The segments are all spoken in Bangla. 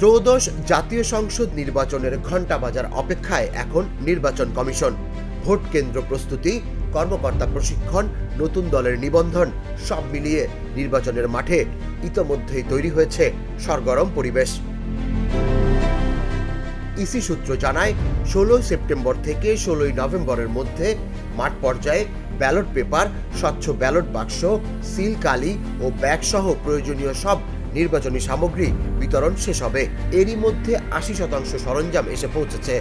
ত্রয়োদশ জাতীয় সংসদ নির্বাচনের ঘণ্টা বাজার অপেক্ষায় এখন নির্বাচন কমিশন। ভোট কেন্দ্র প্রস্তুতি, কর্মকর্তা প্রশিক্ষণ, নতুন দলের নিবন্ধন, সব মিলিয়ে নির্বাচনের মাঠে ইতোমধ্যেই তৈরি হয়েছে সরগরম পরিবেশ। ইসি সূত্র জানায়, ষোলোই সেপ্টেম্বর থেকে ষোলোই নভেম্বরের মধ্যে মাঠ পর্যায়ে ব্যালট পেপার, স্বচ্ছ ব্যালট বাক্স, সিল কালি ও ব্যাগ সহ প্রয়োজনীয় সব নির্বাচনী সামগ্রী বিতরণ শেষ হবে। এরই মধ্যে আশি শতাংশ সরঞ্জাম এসে পৌঁছেছে।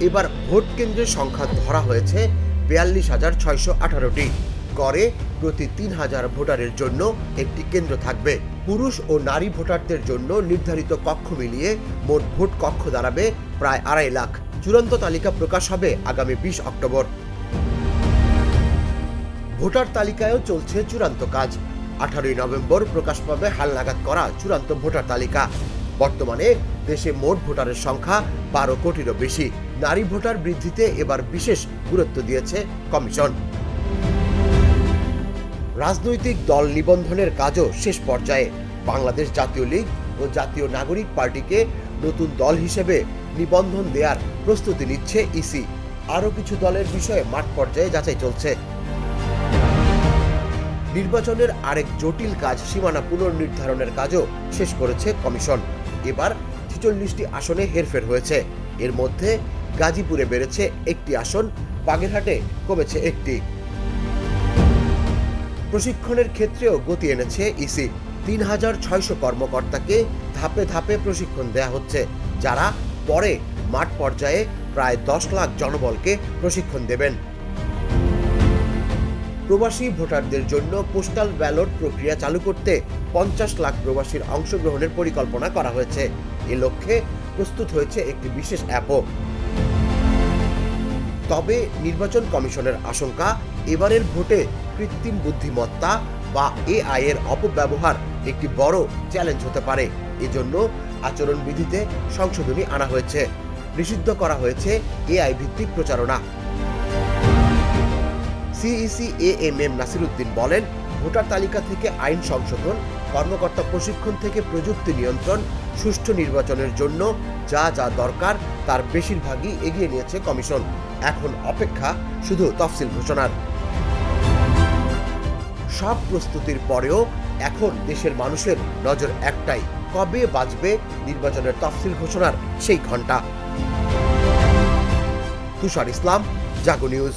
এবার ভোট কেন্দ্রের সংখ্যা ধরা হয়েছে বিয়াল্লিশ হাজার ছয়শো আঠারোটি। গড়ে প্রতি তিন হাজার ভোটারের জন্য একটি কেন্দ্র থাকবে। পুরুষ ও নারী ভোটারদের জন্য নির্ধারিত কক্ষ মিলিয়ে মোট ভোট কক্ষ দাঁড়াবে প্রায় আড়াই লাখ। চূড়ান্ত তালিকা প্রকাশ হবে আগামী বিশ অক্টোবর। ভোটার তালিকায়ও চলছে চূড়ান্ত কাজ। আঠারোই নভেম্বর প্রকাশ পাবে হালনাগাদ করা চূড়ান্ত ভোটার তালিকা। বর্তমানে দেশে মোট ভোটারের সংখ্যা বারো কোটিরও বেশি। নারী ভোটার বৃদ্ধিতে এবার বিশেষ গুরুত্ব দিয়েছে কমিশন। রাজনৈতিক দল নিবন্ধনের কাজও শেষ পর্যায়ে। বাংলাদেশ জাতীয় লীগ ও জাতীয় নাগরিক পার্টিকে নতুন দল হিসেবে নিবন্ধন দেওয়ার প্রস্তুতি নিচ্ছে ইসি। আরও কিছু দলের বিষয়ে মাঠ পর্যায়ে যাচাই চলছে। নির্বাচনের আরেক জটিল কাজ সীমানা পুনর্নির্ধারণের কাজও শেষ করেছে কমিশন। এবার ছেচল্লিশটি আসনে হেরফের হয়েছে। এর মধ্যে গাজীপুরে বেড়েছে একটি আসন, বাগেরহাটে কমেছে একটি। প্রশিক্ষণের ক্ষেত্রেও গতি এনেছে ইসি। তিন হাজার ছয়শো কর্মকর্তাকে ধাপে ধাপে প্রশিক্ষণ দেয়া হচ্ছে, যারা পরে মাঠ পর্যায়ে প্রায় দশ লাখ জনবলকে প্রশিক্ষণ দেবেন। প্রবাসী ভোটারদের জন্য পোস্টাল ব্যালট প্রক্রিয়া চালু করতে পঞ্চাশ লাখ প্রবাসীর অংশগ্রহণের পরিকল্পনা করা হয়েছে। এ লক্ষ্যে প্রস্তুত হয়েছে একটি বিশেষ অ্যাপও। তবে নির্বাচন কমিশনের আশঙ্কা, এবারের ভোটে কৃত্রিম বুদ্ধিমত্তা বা এআই এর অপব্যবহার একটি বড় চ্যালেঞ্জ হতে পারে। এজন্য আচরণবিধিতে সংশোধনী আনা হয়েছে। নিষিদ্ধ করা হয়েছে এআই ভিত্তিক প্রচারণা। CEC A M M Nasiruddin বলেন, ভোটার তালিকা থেকে আইন সংশোধন, কর্মকর্তা প্রশিক্ষণ থেকে প্রযুক্তি নিয়ন্ত্রণ, সুষ্ঠু নির্বাচনের জন্য যা যা দরকার, তার বেশিরভাগই এগিয়ে নিয়েছে কমিশন। এখন অপেক্ষা শুধু তফসিল ঘোষণার। সব প্রস্তুতির পরেও এখন দেশের মানুষের নজর একটাই, কবে বাজবে নির্বাচনের তফসিল ঘোষণার সেই ঘণ্টা Tushar Islam, Jago news.